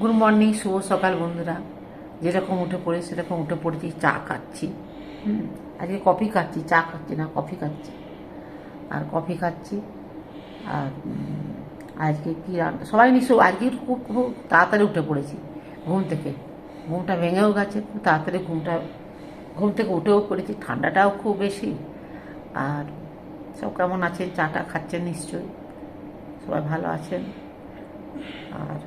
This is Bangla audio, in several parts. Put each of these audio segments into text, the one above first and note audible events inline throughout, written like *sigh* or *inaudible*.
গুড মর্নিং শুভ সকাল বন্ধুরা। যেরকম উঠে পড়ে, সেরকম উঠে পড়েছি চা খাচ্ছি। হুম, আজকে কফি খাচ্ছি, চা খাচ্ছি না, কফি খাচ্ছি। আর কফি খাচ্ছি, আর আজকে কী রান্না, সবাই নিশ্চয় আজকে খুব খুব তাড়াতাড়ি উঠে পড়েছি ঘুম থেকে। ঘুমটা ভেঙেও গেছে, খুব তাড়াতাড়ি ঘুমটা, ঘুম থেকে উঠেও পড়েছি, ঠান্ডাটাও খুব বেশি। আর সব কেমন আছেন? চাটা খাচ্ছেন নিশ্চয়ই। সবাই ভালো আছেন? আর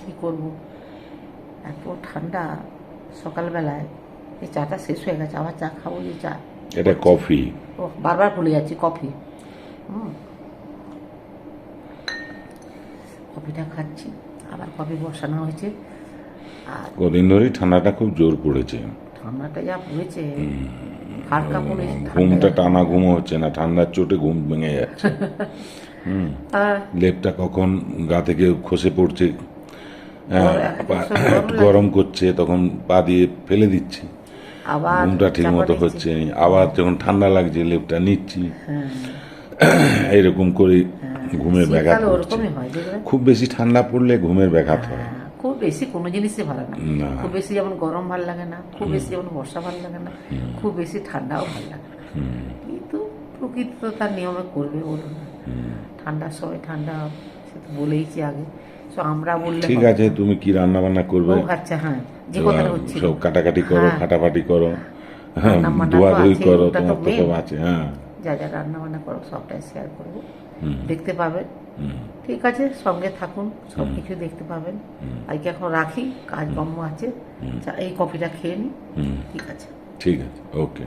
কী করব? এত ঠান্ডা সকালবেলায় এই চাটা শেষ হয়ে গেছে আবার চা খাব যে চা এটা কফি। ও বারবার ভুলে যাচ্ছি কফি। কফিটা খাচ্ছি আবার কফি বসানো হয়েছে। আর কদিন ধরেই ঠান্ডাটা খুব জোর পড়েছে। ঠান্ডাটা যা পড়েছে হালকা পড়ে ঘুমটা টানা ঘুমও হচ্ছে না ঠান্ডার চোটে ঘুম ভেঙে যাচ্ছে। *laughs* হুম। লেপটা কখন গা থেকে খসে পড়ছে গরম করছে তখন পা দিয়ে ফেলে দিচ্ছি। ঘুমটা ঠিক মতো। হচ্ছে আবার যখন ঠান্ডা লাগছে লেপটা নিচ্ছি। হ্যাঁ। এইরকম করে ঘুমের ব্যাঘাত হচ্ছে। হয় খুব বেশি ঠান্ডা পড়লে ঘুমের ব্যাঘাত হয়। হ্যাঁ, খুব বেশি কোনো জিনিসই ভালো না। খুব বেশি যেমন গরম ভালো লাগে না খুব বেশি যেমন বর্ষা ভালো লাগে না খুব বেশি ঠান্ডাও ভালো লাগে না। কিন্তু প্রকৃতি তো তার নিয়মে করবে বলুন ঠান্ডার সময় ঠান্ডা সে তো বলেইছি আগে। তো আমরা বললে ঠিক আছে তুমি কি রান্না বান্না করবে আচ্ছা হ্যাঁ যে কথাটা হচ্ছে সব কাটাকাটি করো হ্যাঁ। ফাটাফাটি করো হ্যাঁ তো ধুই আছেই, করো তোমার তো সব আছে হ্যাঁ। যা যা রান্না বান্না করো সবটাই শেয়ার করব। দেখতে পাবেন হুম। ঠিক আছে সঙ্গে থাকুন সব কিছু দেখতে পাবেন। আজকে এখন রাখি কাজ কর্ম আছে। চা- এই কফিটা খেয়ে নিই হুম। ঠিক আছে। ঠিক আছে ওকে।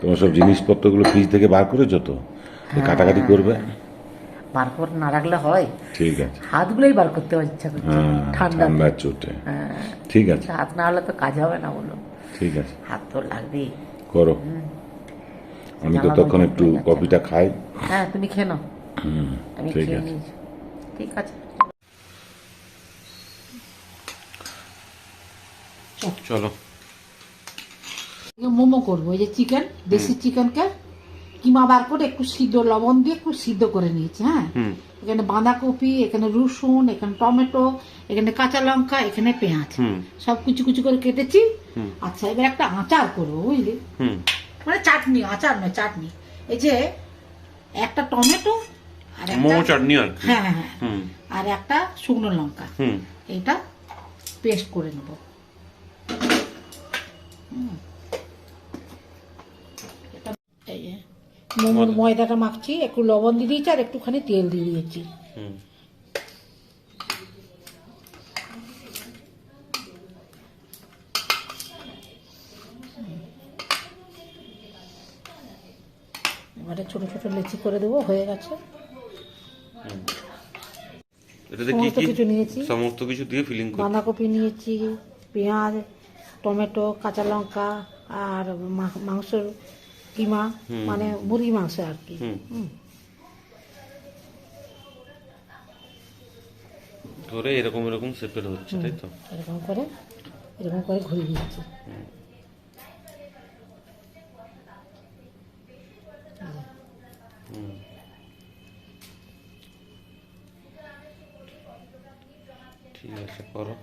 তোমার সব জিনিসপত্রগুলো ফ্রিজ থেকে বার করেছ তো? যে কাটাকাটি করবে? বার করে না রাখলে হয়। ঠিক আছে। হাতগুলোই বার করতে ইচ্ছা করছে। হ্যাঁ ঠান্ডা। ঠান্ডার চোটে। হ্যাঁ। ঠিক আছে। হাত না হলে তো কাজ হবে না বলো। ঠিক আছে। হাত তো লাগবেই। করো। আমি তো তখন একটু কফিটা খাই। হ্যাঁ তুমি খেয়ে নাও। আমি ঠিক আছে। ঠিক আছে। চলো। মোমো করব এই যে চিকেন দেশি চিকেনকে কিমা বার করে একটু সিদ্ধ লবণ দিয়ে একটু সিদ্ধ করে নিয়েছি হ্যাঁ? এখানে বাঁধাকপি এখানে রসুন এখানে টমেটো এখানে কাঁচা লঙ্কা এখানে পেঁয়াজ। সব কুচি কুচি করে কেটেছি। আচ্ছা এবার একটা আচার করব বুঝলি? মানে চাটনি আচার নয় চাটনি। এই যে একটা টমেটো আর একটা মোমো চাটনি আর হ্যাঁ হ্যাঁ। হ্যাঁ আর একটা শুকনো লঙ্কা। এটা পেস্ট করে নেব। হুম। এটা এই যে মোমোর ময়দাটা মাখছি একটু লবণ দিয়ে দিয়েছি আর একটুখানি তেল দিয়ে দিয়েছি। এবারে ছোট ছোট লেচি করে দেবো হয়ে গেছে। এটাতে কি সমস্ত কি কিছু নিয়েছি। সমস্ত কিছু দিয়ে ফিলিং কর বাঁধাকপি নিয়েছি পেঁয়াজ টমেটো কাঁচা লঙ্কা আর মা- মাংসর কিমা মানে মুরগি মাংস আর কি। ধরে এরকম এরকম শেপের হচ্ছে তাই তো? এরকম করে এরকম করে ঘুরিয়ে দিচ্ছি। ঠিক আছে করো।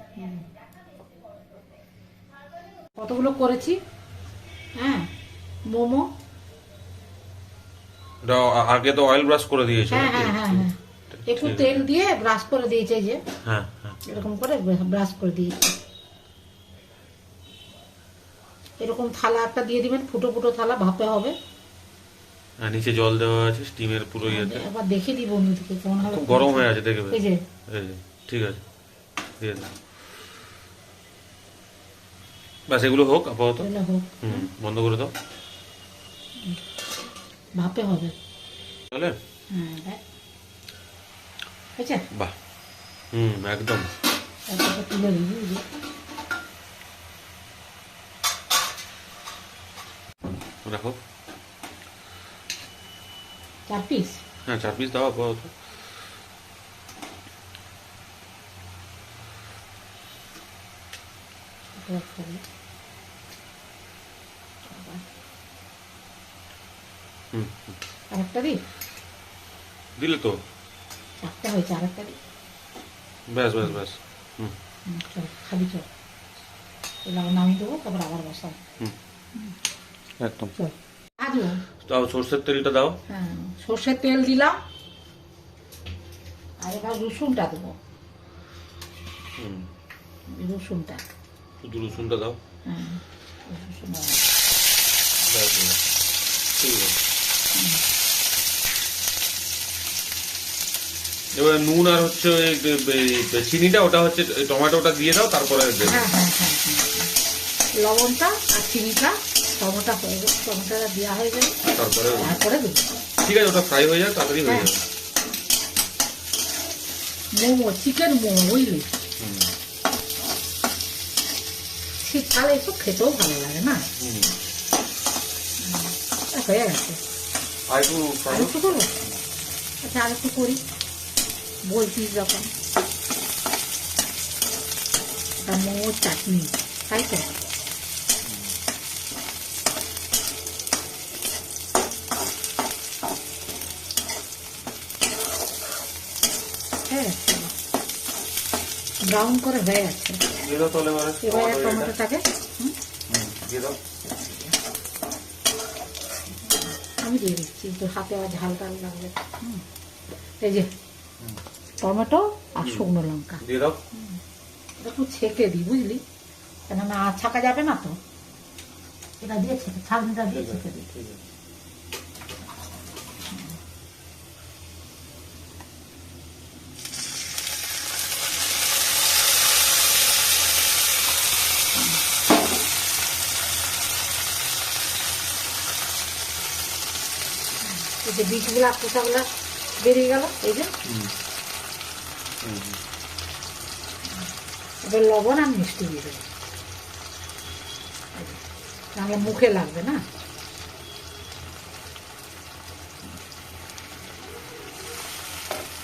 কতগুলো করেছি? হ্যাঁ মোমো আগে তো অয়েল ব্রাশ করে দিয়েছ হ্যাঁ হ্যাঁ হ্যাঁ হ্যাঁ। একটু তেল দিয়ে ব্রাশ করে দিয়েছে যে হ্যাঁ হ্যাঁ। এরকম করে ব্রাশ করে দিয়েছি। এরকম থালা একটা দিয়ে দিবেন ফুটো ফুটো থালা ভাপে হবে। আর নিচে জল দেওয়া আছে স্টিমের পুরো ইয়েতে। এবার দেখে দিই বন্ধুদেরকে কেমন খুব গরম হয়ে আছে দেখবে এই যে। এই যে ঠিক আছে দিয়ে দাও ব্যাস এগুলো হোক আপাতত। হোক হুম বন্ধ করে দাও। ভাপে হবে। তাহলে? হ্যাঁ হয়েছে? বাহ। হুম একদম। তুলে দিবি রাখো। চার পিস হ্যাঁ চার পিস দাও আপাতত। একটা করে হুম আরেকটা দিই? দিলে তো। চারটা হয়েছে আরেকটা দিই? ব্যাস ব্যাস ব্যাস। হুম। হুম, চল খাবি চল। এগুলো আবার নামিয়ে দেবো তারপর আবার বসাও একদম। চল আজও? তাও সর্ষের তেলটা দাও। হ্যাঁ সর্ষের তেল দিলাম। আর এবার রসুনটা দেবো। হুম। রসুনটা। শুধু রসুনটা দাও। হ্যাঁ রসুন ব্যাস ব্যাস। ঠিক আছে। এবার নুন আর হচ্ছে ওই চিনিটা ওটা হচ্ছে টমেটোটা দিয়ে দাও তারপরে হ্যাঁ হ্যাঁ হ্যাঁ। লবণটা আর চিনিটা টমেটো হয়ে গেলে টমেটোটা দেওয়া হয়ে গেলে তারপরে তারপরে দেবো। ঠিক আছে ওটা ফ্রাই হয়ে যায় তাড়াতাড়ি হয়ে। যাবে মোমো চিকেন মোমো বুঝলি? শীতকালে এসব খেতেও ভালো লাগে না? হয়ে গেছে। আর একটু আর একটু করব আচ্ছা আর একটু করি। বলছিস যখন। মোমোর চাটনি তাই তো? ব্রাউন করে হয়ে দিয়ে দাও তাহলে এবার। টমেটোটাকে দিয়ে দাও। আমি দিয়ে দিচ্ছি তো হাতে আবার ঝাল টাল লাগবে হুম। এই যে টমেটো আর শুকনো লঙ্কা। একটু ছেঁকে দিই বুঝলি? কেননা আর ছাকা যাবে না তো। এটা দিয়ে ছেঁকে ছাগনিটা দিয়ে ছেঁকে দিই। যে বীজগুলা খোসাগুলা বেরিয়ে গেল এই যে। এবার লবণ আর মিষ্টি দিয়ে দেবো। নাহলে মুখে লাগবে না।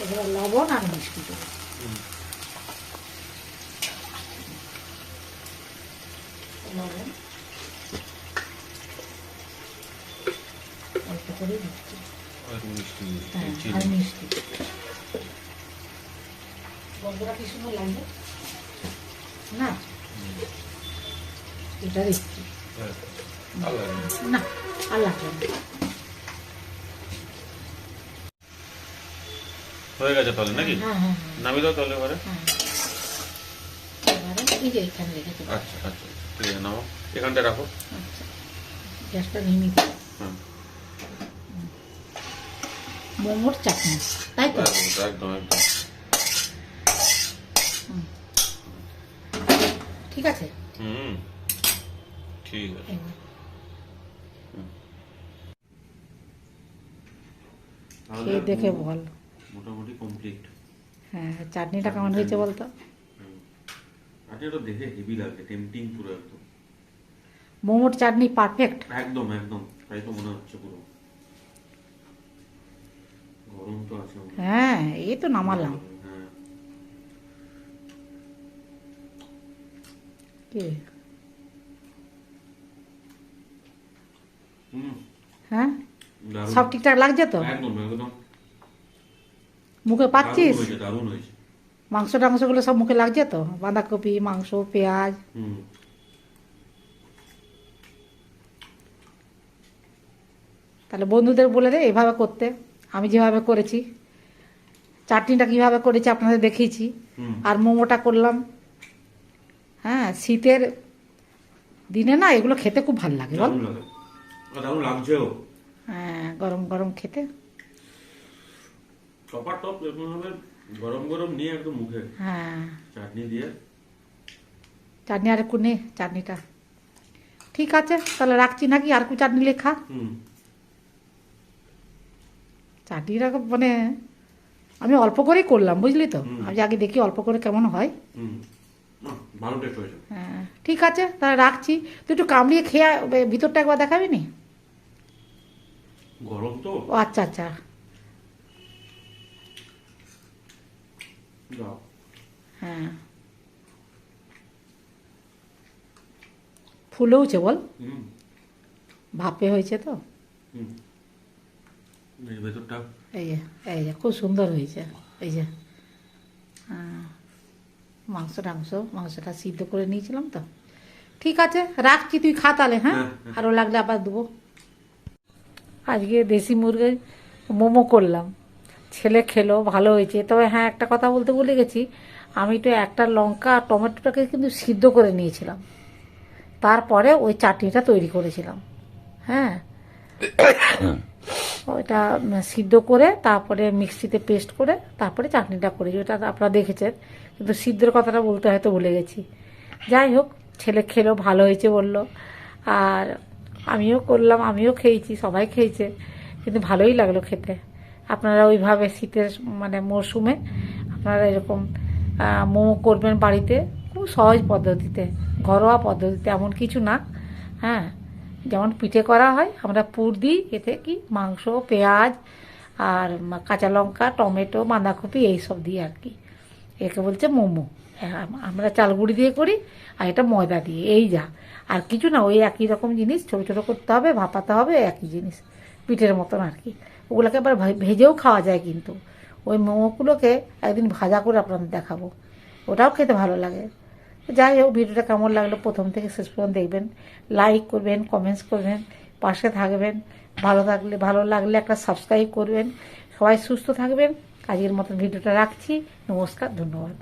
এবার লবণ আর মিষ্টি দেবো। লবণ অল্প করে মিষ্টি মিষ্টি গন্ধটা কি সুন্দর লাগবে না এটা দিচ্ছি হ্যাঁ, ভালো লাগে। না আর লাগবে না হয়ে গেছে তাহলে নাকি হ্যাঁ হ্যাঁ নামিয়ে দাও তাহলে এবারে হ্যাঁ আচ্ছা আচ্ছা। ঠিক আছে নাও। এখানটা রাখো। আচ্ছা। গ্যাসটা দিই হুম। মোমোর চাটনি তাই তো? একদম একদম ঠিক আছে? হুম ঠিক আছে। খেয়ে দেখে বল। মোটামুটি কমপ্লিট হ্যাঁ চাটনিটা কেমন হয়েছে বলতো? দেখে হেভি লাগে টেম্পটিং পুরো একদম। মোমোর চাটনি পারফেক্ট একদম একদম। তাই তো মনে হচ্ছে পুরো। হয়। এই তো নামালাম। হ্যাঁ। কি? হ্যাঁ? সব ঠিকঠাক লাগছে তো? মুখে পাচ্ছিস? মাংস টাংসগুলো সব মুখে লাগছে তো? বাঁধাকপি মাংস পেঁয়াজ। তাহলে বন্ধুদের বলে দে এভাবে করতে। আমি যেভাবে করেছি? চাটনিটা কীভাবে করেছি আপনাদের দেখিয়েছি। আর মোমোটা করলাম। হ্যাঁ শীতের দিনে না এগুলো খেতে খুব ভালো লাগে বল। হ্যাঁ গরম গরম খেতে। টপার টপ গরম গরম নিয়ে একদম মুখে। হ্যাঁ। চাটনি দিয়ে। চাটনি আর একটু নে চাটনিটা। ঠিক আছে তাহলে রাখছি নাকি? আর একটু চাটনি লেখা। হুম। চাটনিটা মানে আমি অল্প করেই করলাম বুঝলি তো? আমি আগে দেখি অল্প করে কেমন হয়। হুম। হ্যাঁ ঠিক আছে তাহলে রাখছি। তুই একটু কামড়িয়ে খেয়ে ভিতরটা একবার দেখাবি নি? গরম তো। ও আচ্ছা আচ্ছা। হ্যাঁ। ফুলেওছে বল। ভাপে হয়েছে তো? এই ভেতরটা এই যে এই যে খুব সুন্দর হয়েছে এই যে হ্যাঁ। মাংস টাংস মাংসটা সিদ্ধ করে নিয়েছিলাম তো ঠিক আছে রাখছি তুই খা তাহলে হ্যাঁ আরও লাগলে আবার দেবো আজকে দেশি মুরগির মোমো করলাম ছেলে খেলো ভালো হয়েছে তবে হ্যাঁ একটা কথা বলতে ভুলে গেছি। আমি তো একটা লঙ্কা আর টমেটোটাকে কিন্তু সিদ্ধ করে নিয়েছিলাম। তারপরে ওই চাটনিটা তৈরি করেছিলাম। হ্যাঁ। *coughs* ওইটা সিদ্ধ করে তারপরে মিক্সিতে পেস্ট করে তারপরে চাটনিটা করেছি। ওটা আপনারা দেখেছেন, কিন্তু সিদ্ধের কথাটা বলতে হয়তো ভুলে গেছি। যাই হোক, ছেলে খেলো, ভালো হয়েছে বলল। আর আমিও করলাম, আমিও খেয়েছি, সবাই খেয়েছে, কিন্তু ভালোই লাগল খেতে। আপনারা ওইভাবে শীতের মানে মরশুমে আপনারা এরকম মোমো করবেন বাড়িতে, খুব সহজ পদ্ধতিতে, ঘরোয়া পদ্ধতিতে, এমন কিছু না হ্যাঁ। যেমন পিঠে করা হয় আমরা পুর দিই এতে কি মাংস পেঁয়াজ আর কাঁচা লঙ্কা টমেটো বাঁধাকপি এইসব দিই আর কি। একে বলছে মোমো। হ্যাঁ, আমরা চালগুড়ি দিয়ে করি আর এটা ময়দা দিয়ে এই যা। আর কিছু না ওই একই রকম জিনিস ছোটো ছোটো করতে হবে ভাপাতে হবে একই জিনিস পিঠের মতন আর কি। ওগুলোকে আবার ভেজেও খাওয়া যায় কিন্তু। ওই মোমোগুলোকে একদিন ভাজা করে আপনাদের দেখাবো। ওটাও খেতে ভালো লাগে। যাই হোক, ভিডিওটা কেমন লাগল প্রথম থেকে শেষ পর্যন্ত দেখবেন। লাইক করবেন কমেন্টস করবেন, পাশে থাকবেন। ভালো থাকলে, ভালো লাগলে একটা সাবস্ক্রাইব করবেন। সবাই সুস্থ থাকবেন। আজকের মতন ভিডিওটা রাখছি। নমস্কার, ধন্যবাদ।